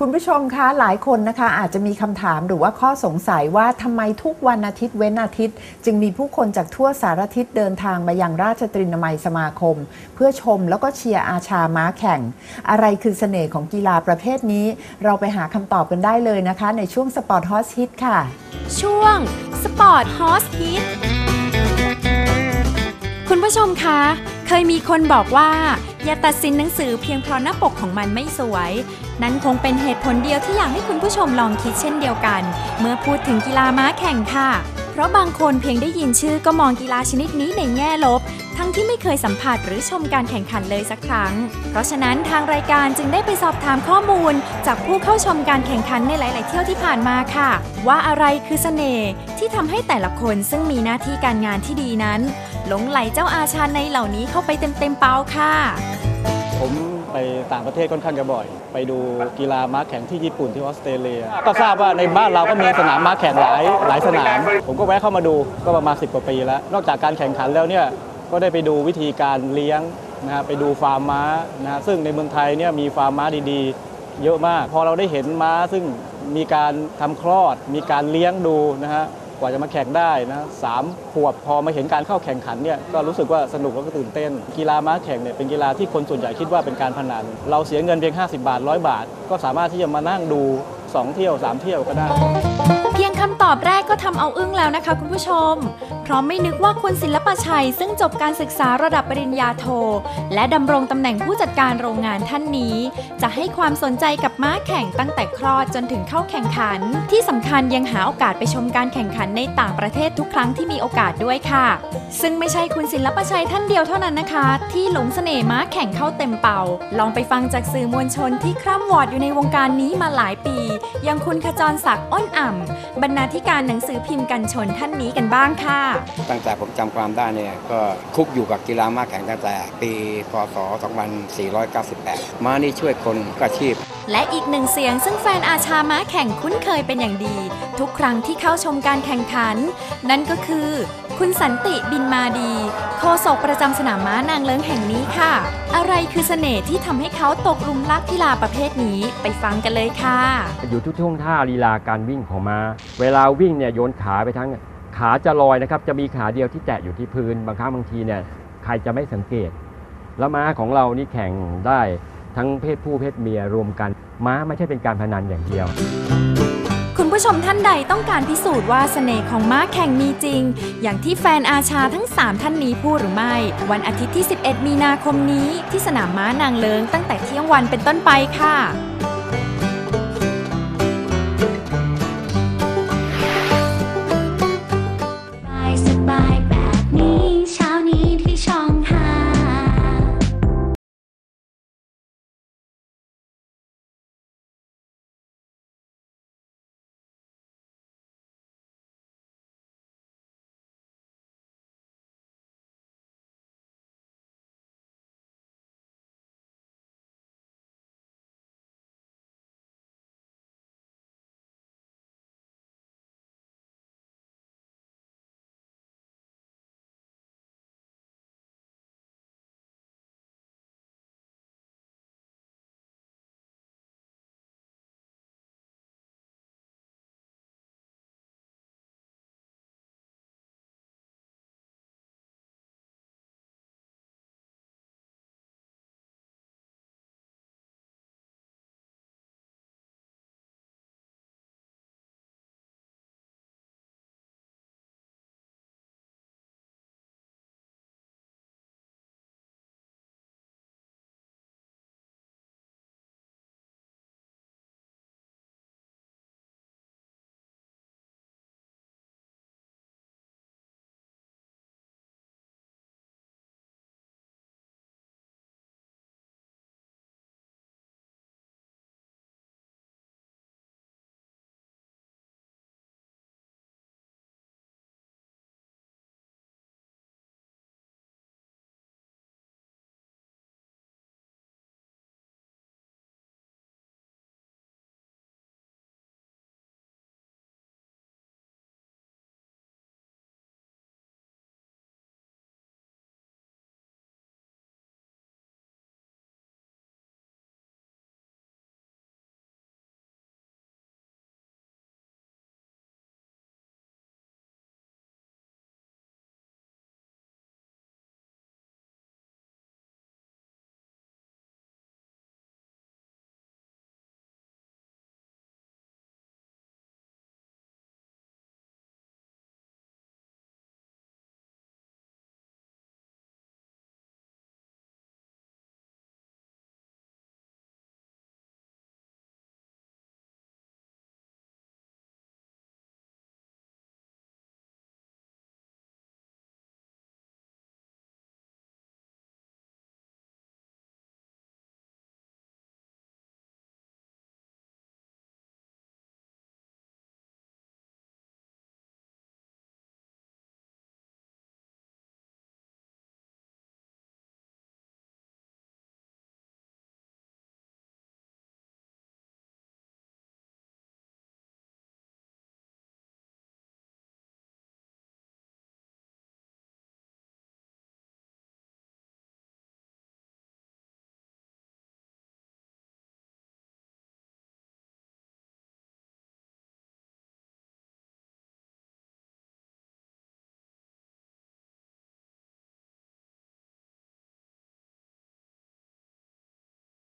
คุณผู้ชมคะหลายคนนะคะอาจจะมีคำถามหรือว่าข้อสงสัยว่าทำไมทุกวันอาทิตย์เว้นอาทิตย์ จึงมีผู้คนจากทั่วสารทิศเดินทางมายังราชตรีนามัยสมาคม เพื่อชมแล้วก็เชียร์อาชาม้าแข่ง อะไรคือเสน่ห์ของกีฬาประเภทนี้ เราไปหาคำตอบกันได้เลยนะคะ ในช่วงสปอร์ตฮอสฮิตค่ะ ช่วงสปอร์ตฮอสฮิตคุณผู้ชมคะ เคยมีคนบอกว่า อย่าตัดสินหนังสือเพียงเพราะหน้าปกของมันไม่สวย นั่นคงเป็นเหตุผลเดียวที่อยากให้คุณผู้ชมลองคิดเช่นเดียวกัน เมื่อพูดถึงกีฬาม้าแข่งค่ะ เพราะบางคนเพียงได้ยินชื่อก็มองกีฬาชนิดนี้ในแง่ลบ ทั้งที่ไม่เคยสัมผัสหรือชมการแข่งขันเลยสักครั้ง เพราะฉะนั้นทางรายการจึงได้ไปสอบถามข้อมูล จากผู้เข้าชมการแข่งขันในหลาย ๆ เที่ยวที่ผ่านมาค่ะ ว่าอะไรคือเสน่ห์ที่ทำให้แต่ละคนซึ่งมีหน้าที่การงานที่ดีนั้นหลงไหลเจ้าอาชาในเหล่านี้เข้าไปเต็มๆเป้าค่ะ ผมไปต่างประเทศค่อนข้างจะบ่อย ไปดูกีฬาม้าแข่งที่ญี่ปุ่นที่ออสเตรเลีย ก็ทราบว่าในบ้านเราก็มีสนามม้าแข่งหลายหลายสนาม ผมก็แวะเข้ามาดูก็ประมาณ 10 กว่าปีแล้ว นอกจากการแข่งขันแล้วเนี่ยก็ได้ไปดูวิธีการเลี้ยงนะฮะไปดูฟาร์มม้านะฮะซึ่งในเมืองไทยเนี่ยมีฟาร์มม้าดีๆ เยอะมาก พอเราได้เห็นม้าซึ่งมีการทำคลอด มีการเลี้ยงดูนะฮะ กว่าจะมาแข่งได้นะสามขวบพอมาเห็นการเข้าแข่งขันเนี่ยก็รู้สึกว่าสนุกแล้วก็ตื่นเต้น กีฬาม้าแข่งเนี่ยเป็นกีฬาที่คนส่วนใหญ่คิดว่าเป็นการพนัน เราเสียเงินเพียง 50 บาท 100 บาท ก็สามารถที่จะมานั่งดู 2 เที่ยว 3 เที่ยวก็ได้ เพียงคำตอบแรกก็ทำเอาอึ้งแล้วนะคะคุณผู้ชม เพราะไม่นึกว่าคุณศิลปชัย ซึ่งจบการศึกษาระดับปริญญาโท และดำรงตำแหน่งผู้จัดการโรงงานท่านนี้ จะให้ความสนใจกับม้าแข่งตั้งแต่คลอดจนถึงเข้าแข่งขัน ที่สำคัญยังหาโอกาสไปชมการแข่งขันในต่างประเทศทุกครั้งที่มีโอกาสด้วยค่ะ ซึ่งไม่ใช่คุณศิลปชัยท่านเดียวเท่านั้นนะคะ ที่หลงเสน่ห์ม้าแข่งเข้าเต็มเป่า ลองไปฟังจากสื่อมวลชนที่คร่ำวอดอยู่ในวงการนี้มาหลายปีอย่างคุณขจรศักดิ์อ้นอ่ำบรรณาธิการหนังสือพิมพ์กันชนท่านนี้กันบ้างค่ะตั้งแต่ผมจำความได้เนี่ยก็คุกอยู่กับกีฬาม้าแข่งตั้งแต่ ปีพศ 2498 ม้านี่ช่วยคนก็อาชีพ และอีกหนึ่งเสียงซึ่งแฟนอาชาม้าแข่งคุ้นเคยเป็นอย่างดี ทุกครั้งที่เข้าชมการแข่งขัน นั่นก็คือ คุณสันติบินมาดี โฆษกประจำสนามม้านางเลิ้งแห่งนี้ค่ะ อะไรคือเสน่ห์ที่ทำให้เขาตกหลุมรักกีฬาประเภทนี้ไปฟังกันเลยค่ะ อยู่ทุกท่วงท่าลีลาการวิ่งของม้า เวลาวิ่งเนี่ยโยนขาไปทั้ง ขาจะลอยนะครับ จะมีขาเดียวที่แตะอยู่ที่พื้น บางครั้งบางทีเนี่ยใครจะไม่สังเกต แล้วม้าของเรานี่แข่งได้ทั้งเพศผู้เพศเมียรวมกัน ม้าไม่ใช่เป็นการพนันอย่างเดียว คุณผู้ชมท่านใดต้องการพิสูจน์ว่าเสน่ห์ของม้าแข่งมีจริง อย่างที่แฟนอาชาทั้ง 3 ท่านนี้พูดหรือไม่ วันอาทิตย์ที่ 11 มีนาคมนี้ที่สนามม้านางเลิงตั้งแต่เที่ยงวันเป็นต้นไปค่ะ